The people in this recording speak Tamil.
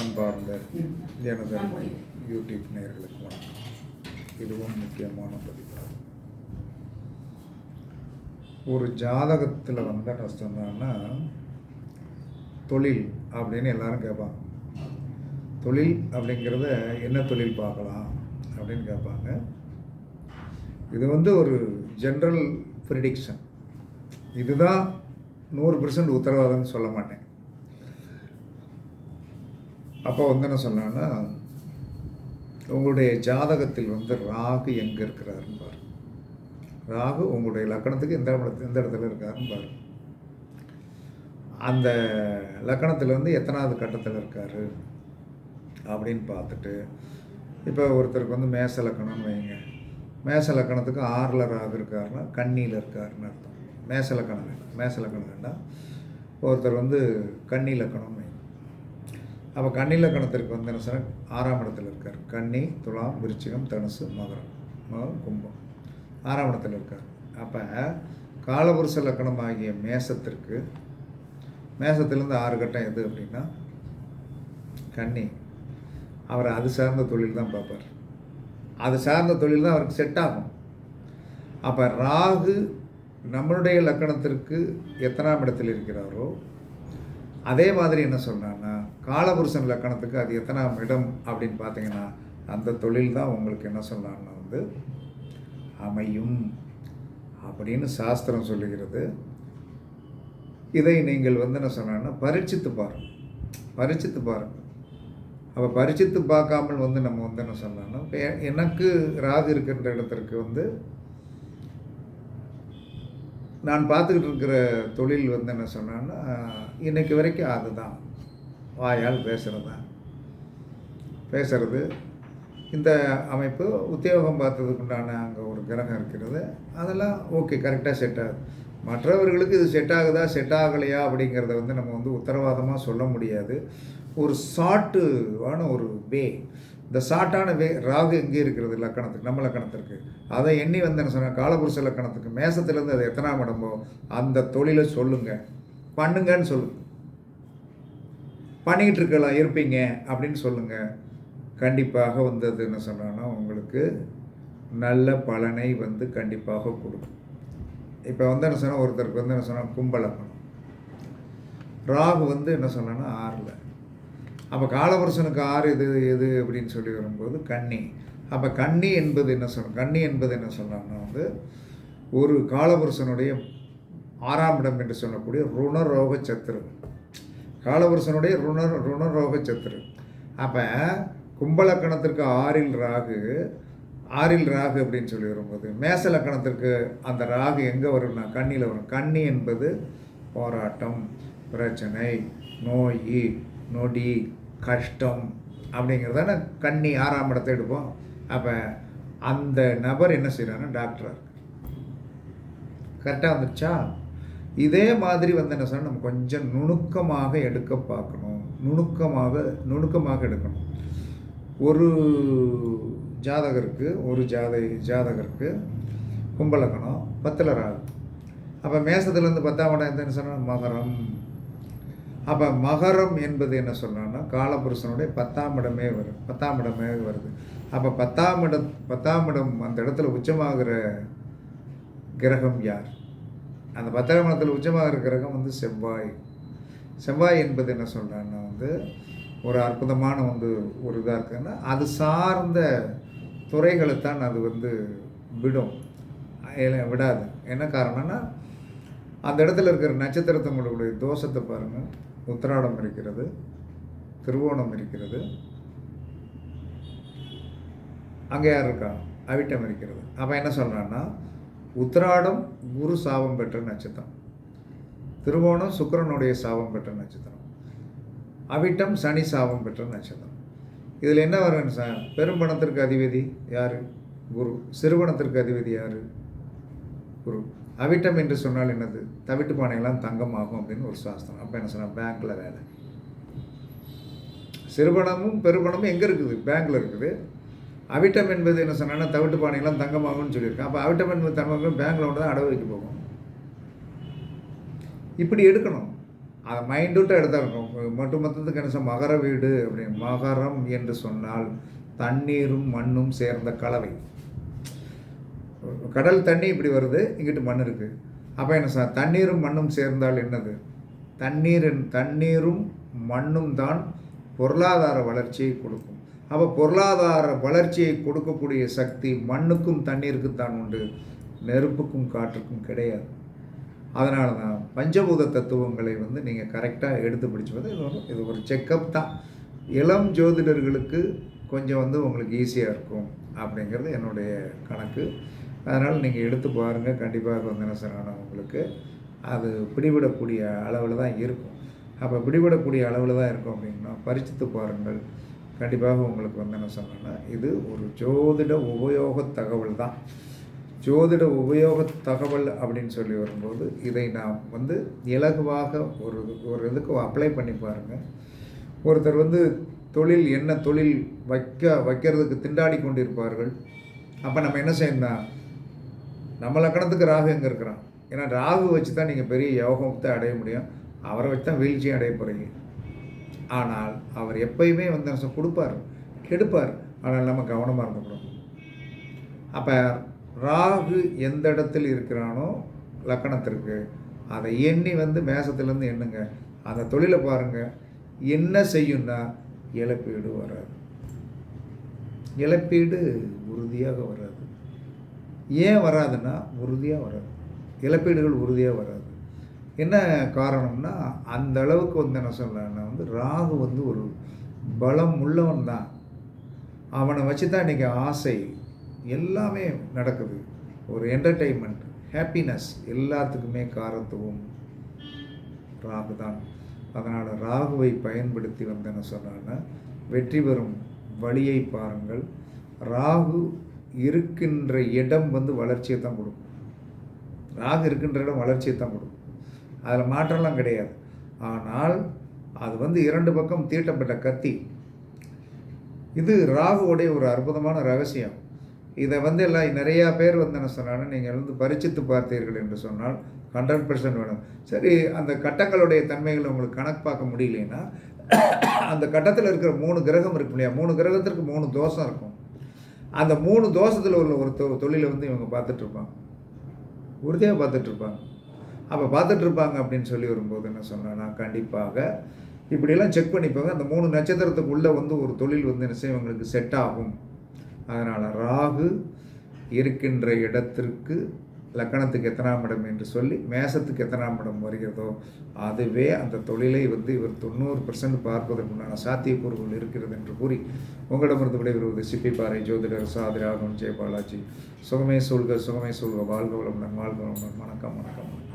அன்பார்ந்த எனது யூடியூப் நேர்களுக்கு வணக்கம். இதுவும் முக்கியமான பதிவாகும் ஒரு ஜாதகத்தில் வந்து என்ன சொன்னான்னா தொழில் அப்படின்னு எல்லாரும் கேட்பாங்க தொழில் அப்படிங்கிறத என்ன தொழில் பார்க்கலாம் அப்படின்னு கேட்பாங்க இது வந்து ஒரு ஜென்ரல் ப்ரிடிக்ஷன் இதுதான் நூறு பர்சன்ட் உத்தரவாதம்னு சொல்ல மாட்டேன். அப்போ வந்து என்ன சொன்னான்னா உங்களுடைய ஜாதகத்தில் வந்து ராகு எங்கே இருக்கிறாருன்னு பாரு. ராகு உங்களுடைய லக்கணத்துக்கு எந்த இடத்துல எந்த இடத்துல இருக்காருன்னு பாரு. அந்த லக்கணத்தில் வந்து எத்தனாவது கட்டத்தில் இருக்காரு அப்படின்னு பார்த்துட்டு இப்போ ஒருத்தருக்கு வந்து மேச லக்கணம்னு வைங்க. மேச லக்கணத்துக்கு ஆறில் ராகு இருக்காருன்னா கண்ணியில் இருக்காருன்னு அர்த்தம். மேச லக்கணம் வேண்டாம். மேச லக்கணம் வேண்டாம். ஒருத்தர் வந்து கன்னி லக்கணம் வைங்க. அப்போ கன்னி லக்கணத்திற்கு வந்து என்ன சொன்னால் ஆறாம் இடத்துல இருக்கார். கன்னி துலாம் விருச்சிகம் தனுசு மகரம் மகரம் கும்பம். ஆறாம் இடத்துல இருக்கார். அப்போ காலபுருஷ லக்கணம் ஆகிய மேசத்திற்கு மேசத்திலேருந்து ஆறு கட்டம் எது அப்படின்னா கன்னி. அவர் அது சார்ந்த தொழில் தான் பார்ப்பார். அது சார்ந்த தொழில் தான் அவருக்கு செட் ஆகும். அப்போ ராகு நம்மளுடைய லக்கணத்திற்கு எத்தனாம் இடத்தில் இருக்கிறாரோ அதே மாதிரி என்ன சொல்கிறான்னா காலபுருஷன் லக்கணத்துக்கு அது எத்தனாம் இடம் அப்படின்னு பார்த்தீங்கன்னா அந்த தொழில் தான் உங்களுக்கு என்ன சொல்கிறான்னா வந்து அமையும் அப்படின்னு சாஸ்திரம் சொல்லுகிறது. இதை நீங்கள் வந்து என்ன சொன்னா பரீட்சித்து பாருங்க. பரீட்சித்து பாருங்க. அப்போ பரிச்சித்து பார்க்காமல் வந்து நம்ம வந்து என்ன சொல்லலாம்னா இப்போ எனக்கு ராகு இருக்கின்ற இடத்திற்கு வந்து நான் பார்த்துக்கிட்டு இருக்கிற தொழில் வந்து என்ன சொன்னான்னா இன்றைக்கு வரைக்கும் அதுதான். வாயால் பேசுகிறது தான் பேசுகிறது இந்த அமைப்பு உத்தியோகம் பார்த்ததுக்குண்டான அங்கே ஒரு கிரகம் இருக்கிறது. அதெல்லாம் ஓகே கரெக்டாக செட் ஆகுது. மற்றவர்களுக்கு இது செட் ஆகுதா செட் ஆகலையா அப்படிங்கிறத வந்து நம்ம வந்து உத்தரவாதமாக சொல்ல முடியாது. ஒரு ஷார்ட்டுவான ஒரு வே. இந்த ஷார்ட்டான வே ராகு எங்கே இருக்கிறது லக்கணத்துக்கு நம்ம லக்கணத்திற்கு? அதை எண்ணி வந்து என்ன சொன்னால் காலபுருஷ லக்கணத்துக்கு. மேசத்துலேருந்து அது எத்தனாம் இடமோ அந்த தொழிலை சொல்லுங்கள் பண்ணுங்கன்னு சொல்லுங்கள் பண்ணிக்கிட்டு இருக்கலாம் இருப்பீங்க அப்படின்னு சொல்லுங்கள் கண்டிப்பாக வந்து அது என்ன சொன்னான்னா உங்களுக்கு நல்ல பலனை வந்து கண்டிப்பாக கொடுக்கும். இப்போ வந்து என்ன சொன்னால் ஒருத்தருக்கு வந்து என்ன சொன்னால் கும்பலக்கணம் ராகு வந்து என்ன சொன்னான்னா ஆறில். அப்போ காலபுருஷனுக்கு ஆறு எது எது அப்படின்னு சொல்லி வரும்போது கன்னி. அப்போ கன்னி என்பது என்ன சொன்ன கன்னி என்பது என்ன சொன்னான்னா வந்து ஒரு காலபுருஷனுடைய ஆறாம் இடம் என்று சொல்லக்கூடிய ருணரோக சத்துரு காலபுருஷனுடைய ருண ருணரோக சத்துரு அப்போ கும்பலக்கணத்திற்கு ஆறில் ராகு ஆறில் ராகு அப்படின்னு சொல்லி வரும்போது மேச லக்கணத்திற்கு அந்த ராகு எங்கே வரும்னா கண்ணியில் வரும். கண்ணி என்பது போராட்டம் பிரச்சனை நோய் நொடி கஷ்டம் அப்படிங்கிறதான கண்ணி ஆறாம் இடத்தை எடுப்போம். அப்போ அந்த நபர் என்ன செய்கிறாருன்னா டாக்டராக இருக்கு கரெக்டாக வந்துடுச்சா இதே மாதிரி வந்து என்ன சொன்னால் நம்ம கொஞ்சம் நுணுக்கமாக எடுக்க பார்க்கணும். நுணுக்கமாக நுணுக்கமாக எடுக்கணும். ஒரு ஜாதகருக்கு ஒரு ஜாத ஜாதகருக்கு கும்பலக்கணம் பத்தில் ராகு. அப்போ மேசத்துலேருந்து பத்தாம் இடம் என்ன சொன்னால் மகரம். அப்போ மகரம் என்பது என்ன சொன்னோன்னா காலபுருஷனுடைய பத்தாம் இடமே வரும் பத்தாம் இடமே வருது. அப்போ பத்தாம் இடம் பத்தாம் இடம் அந்த இடத்துல உச்சமாகிற கிரகம் யார்? அந்த பத்தாம் இடத்துல உச்சமாகிற வந்து செவ்வாய். செவ்வாய் என்பது என்ன சொல்கிறான்னா வந்து ஒரு அற்புதமான வந்து ஒரு இதாக இருக்குன்னா அது சார்ந்த துறைகளைத்தான் அது வந்து விடும். விடாது. என்ன காரணம்னா அந்த இடத்துல இருக்கிற நட்சத்திரத்தங்களுடைய தோஷத்தை பாருங்கள் உத்திராடம் இருக்கிறது திருவோணம் இருக்கிறது. அங்கே யார் இருக்கா? அவிட்டம் இருக்கிறது. அப்போ என்ன சொல்கிறான்னா உத்திராடம் குரு சாபம் பெற்ற நட்சத்திரம். திருவோணம் சுக்கிரனுடைய சாபம் பெற்ற நட்சத்திரம். அவிட்டம் சனி சாபம் பெற்ற நட்சத்திரம். இதில் என்ன வரும்னு சார்? பெரும்பணத்திற்கு அதிபதி யார்? குரு. சிறுபணத்திற்கு அதிபதி யார்? குரு. அவிட்டம் என்று சொன்னால் என்னது? தவிட்டு பானையெல்லாம் தங்கமாகும் அப்படின்னு ஒரு சாஸ்திரம். அப்போ என்ன சொன்னால் பேங்க்கில் வேலை. சிறுபணமும் பெருபணமும் எங்கே இருக்குது? பேங்க்கில் இருக்குது. அவிட்டம் என்பது என்ன சொன்னால் தவிட்டு பானைகள்லாம் தங்கமாகும்னு சொல்லியிருக்கேன் அப்போ அவிட்டம் என்பது தங்கம் பேங்க்கில் ஒன்று தான் அடவு வைக்க போகும். இப்படி எடுக்கணும். அதை மைண்டூட்டாக எடுத்தா இருக்கும். மட்டும் மொத்தத்துக்கு என்ன மகர வீடு அப்படின்னு மகரம் என்று சொன்னால் தண்ணீரும் மண்ணும் சேர்ந்த கலவை. கடல் தண்ணி இப்படி வருது இங்கிட்டு மண் இருக்குது அப்போ என்ன சார் தண்ணீரும் மண்ணும் சேர்ந்தால் என்னது? தண்ணீரின் தண்ணீரும் மண்ணும் தான் பொருளாதார வளர்ச்சியை கொடுக்கும். அப்போ பொருளாதார வளர்ச்சியை கொடுக்கக்கூடிய சக்தி மண்ணுக்கும் தண்ணீருக்கும் தான் உண்டு. நெருப்புக்கும் காற்றுக்கும் கிடையாது. அதனால தான் பஞ்சபூத தத்துவங்களை வந்து நீங்கள் கரெக்டாக எடுத்து பிடிச்சுவது இது ஒரு இது ஒரு செக்கப் தான். இளம் ஜோதிடர்களுக்கு கொஞ்சம் வந்து உங்களுக்கு ஈஸியாக இருக்கும் அப்படிங்கிறது என்னுடைய கணக்கு. அதனால் நீங்கள் எடுத்து பாருங்கள் கண்டிப்பாக வந்தனசரான உங்களுக்கு. அது பிடிபடக்கூடிய அளவில் தான் இருக்கும். அப்போ பிடிபடக்கூடிய அளவில் தான் இருக்கும் அப்படின்னா பரிச்சித்து பாருங்கள். கண்டிப்பாக உங்களுக்கு வந்து என்ன சொன்னேன்னா இது ஒரு ஜோதிட உபயோக தகவல் தான். ஜோதிட உபயோக தகவல் அப்படின்னு சொல்லி வரும்போது இதை நாம் வந்து இலகுவாக ஒரு ஒரு இதுக்கு அப்ளை பண்ணி பாருங்கள் ஒருத்தர் வந்து தொழில் என்ன தொழில் வைக்க வைக்கிறதுக்கு திண்டாடி கொண்டிருப்பார்கள். அப்போ நம்ம என்ன செய்யணும் நம்ம லக்கணத்துக்கு ராகு எங்கே இருக்கிறான்? ஏன்னா ராகு வச்சு தான் நீங்கள் பெரிய யோகத்தை அடைய முடியும். அவரை வச்சு தான் வீழ்ச்சியும் அடைய போகிறீங்க ஆனால் அவர் எப்பயுமே வந்து என்ன சொல்ல- கொடுப்பார் கெடுப்பார். ஆனால் நம்ம கவனமாக இருந்துக்கணும். அப்போ ராகு எந்த இடத்தில் இருக்கிறானோ லக்கணத்திற்கு அதை எண்ணி வந்து மேசத்துலேருந்து எண்ணுங்க. அந்த தொழிலை பாருங்கள் என்ன செய்யும்னா இழப்பீடு வராது. இழப்பீடு உறுதியாக வராது. ஏன் வராதுன்னா உறுதியாக வராது. இழப்பீடுகள் உறுதியாக வராது. என்ன காரணம்னா அந்த அளவுக்கு வந்து என்ன சொல்கிறேன்னா வந்து ராகு வந்து ஒரு பலம் உள்ளவன் தான். அவனை வச்சு தான் இன்றைக்கி ஆசை எல்லாமே நடக்குது. ஒரு என்டர்டெயின்மெண்ட் ஹாப்பினஸ் எல்லாத்துக்குமே காரத்துவம் ராகு தான். அதனால் ராகுவை பயன்படுத்தி வந்து என்ன சொன்னான்னா வெற்றி பெறும் வழியை பாருங்கள். ராகு இருக்கின்ற இடம் வந்து வளர்ச்சியை தான் கொடுக்கும். ராகு இருக்கின்ற இடம் வளர்ச்சியை தான் கொடுக்கும். அதில் மாற்றம்லாம் கிடையாது. ஆனால் அது வந்து இரண்டு பக்கம் தீட்டப்பட்ட கத்தி. இது ராகுவுடைய ஒரு அற்புதமான ரகசியம். இதை வந்து எல்லாம் நிறையா பேர் வந்து என்ன சொன்னாலும் நீங்கள் வந்து பரிச்சித்து பார்த்தீர்கள் என்று சொன்னால் ஹண்ட்ரட் பர்சன்ட் வேணும். சரி அந்த கட்டங்களுடைய தன்மைகளை உங்களுக்கு கணக்கு பார்க்க முடியலன்னா அந்த கட்டத்தில் இருக்கிற மூணு கிரகம் இருக்கு இல்லையா? மூணு கிரகத்திற்கு மூணு தோஷம் இருக்கும். அந்த மூணு தோஷத்தில் உள்ள ஒரு தொ தொழிலை வந்து இவங்க பார்த்துட்ருப்பாங்க உறுதியாக பார்த்துட்ருப்பாங்க அப்போ பார்த்துட்ருப்பாங்க அப்படின்னு சொல்லி வரும்போது என்ன சொன்னேன்னா கண்டிப்பாக. இப்படியெல்லாம் செக் பண்ணிப்பாங்க. அந்த மூணு நட்சத்திரத்துக்குள்ளே வந்து ஒரு தொழில் வந்து என்ன செய்யும்? இவங்களுக்கு செட் ஆகும். அதனால் ராகு இருக்கின்ற இடத்திற்கு லக்கணத்துக்கு எத்தனாம் இடம் என்று சொல்லி மேசத்துக்கு எத்தனாம் இடம் வருகிறதோ அதுவே அந்த தொழிலை வந்து இவர் தொண்ணூறு பர்சன்ட் பார்ப்பதற்குண்டான சாத்தியக்கூறுகள் இருக்கிறது என்று கூறி உங்களிடமிருந்து விடைபெறுவது சிப்பிப்பாறை ஜோதிடர் சாதிராகவன் ஜெயபாலாஜி. சுகமே சொல்க சுகமே சொல்க. வாழ்க வளமுடன் வாழ்க வளமுடன். வணக்கம் வணக்கம் வணக்கம்.